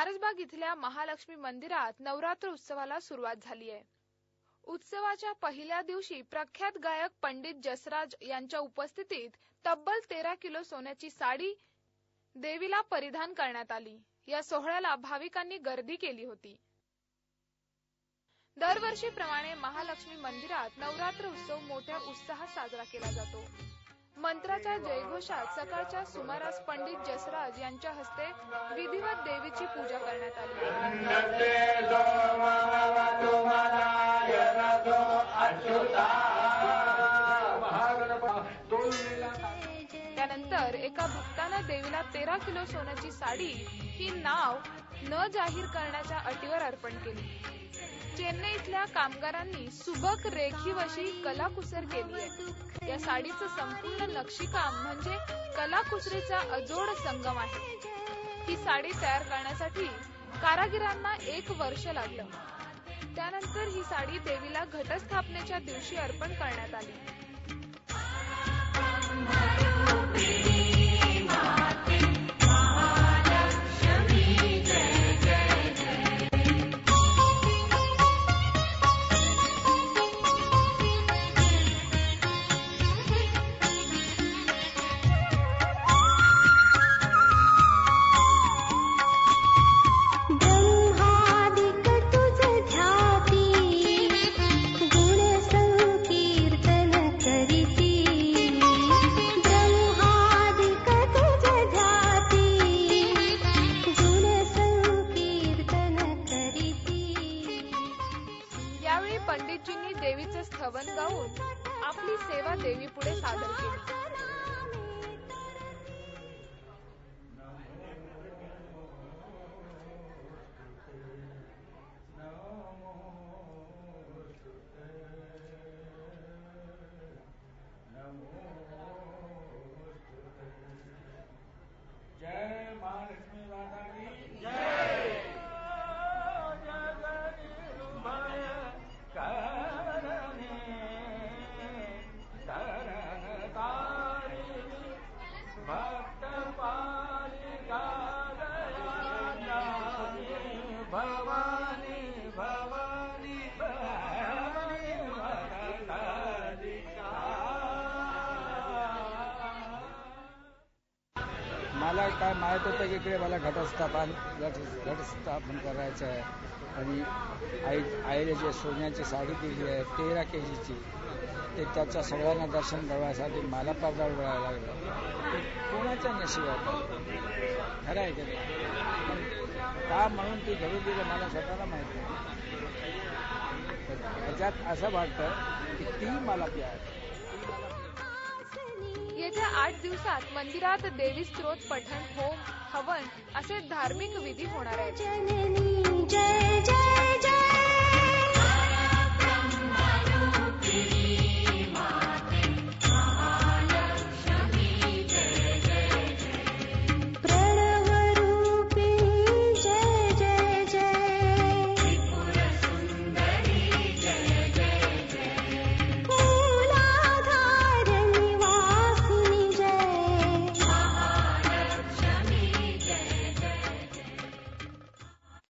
सारसबाग इथल्या महालक्ष्मी मंदिरात नवरात्र उत्सवाला सुरुवात झाली आहे. उत्सवाच्या पहिल्या दिवशी प्रख्यात गायक पंडित जसराज यांच्या उपस्थितीत तब्बल तेरा किलो सोन्याची साडी देवीला परिधान करण्यात आली. या सोहळ्याला भाविकांनी गर्दी केली होती. दरवर्षीप्रमाणे महालक्ष्मी मंदिरात नवरात्र उत्सव मोठ्या उत्साहात साजरा केला जातो. मंत्राच्या जयघोषात सकाळच्या सुमारास पंडित जसराज यांच्या हस्ते विधिवत देवीची पूजा करण्यात आली. त्यानंतर एका भक्तानं देवीला तेरा किलो सोन्याची साडी ही नाव न जाहीर करण्याच्या अटीवर अर्पण केली. चेन्नई इथल्या कामगारांनी सुबक रेखीवशी कलाकुसर केली आहे. या साडीचं संपूर्ण नक्षीकाम म्हणजे कलाकुसरीचा अजोड संगम आहे. ही साडी तयार करण्यासाठी कारागिरांना एक वर्ष लागलं. त्यानंतर ही साडी देवीला घटस्थापनेच्या दिवशी अर्पण करण्यात आली. देवीचं गाऊन आपली सेवा देवी पुढे सादर केली. मला काय माहीत होतं की इकडे मला घटस्थापन घट घटस्थापन करायचं आहे. आणि आई आईला जे सोन्याची साडी दिली आहे तेरा के जीची ते त्याच्या सगळ्यांना दर्शन घडवायसाठी मला पडदा मिळायला लागला. ते कोणाच्या नशिबात खरं आहे की पण का म्हणून ती घडू दिलं मला स्वतःला माहीत नाही. त्याच्यात असं वाटतं की ती मला प्यार येत्या आठ दिवसात मंदिरात देवी स्त्रोत पठण होम हवन असे धार्मिक विधी होणार आहेत. जय जय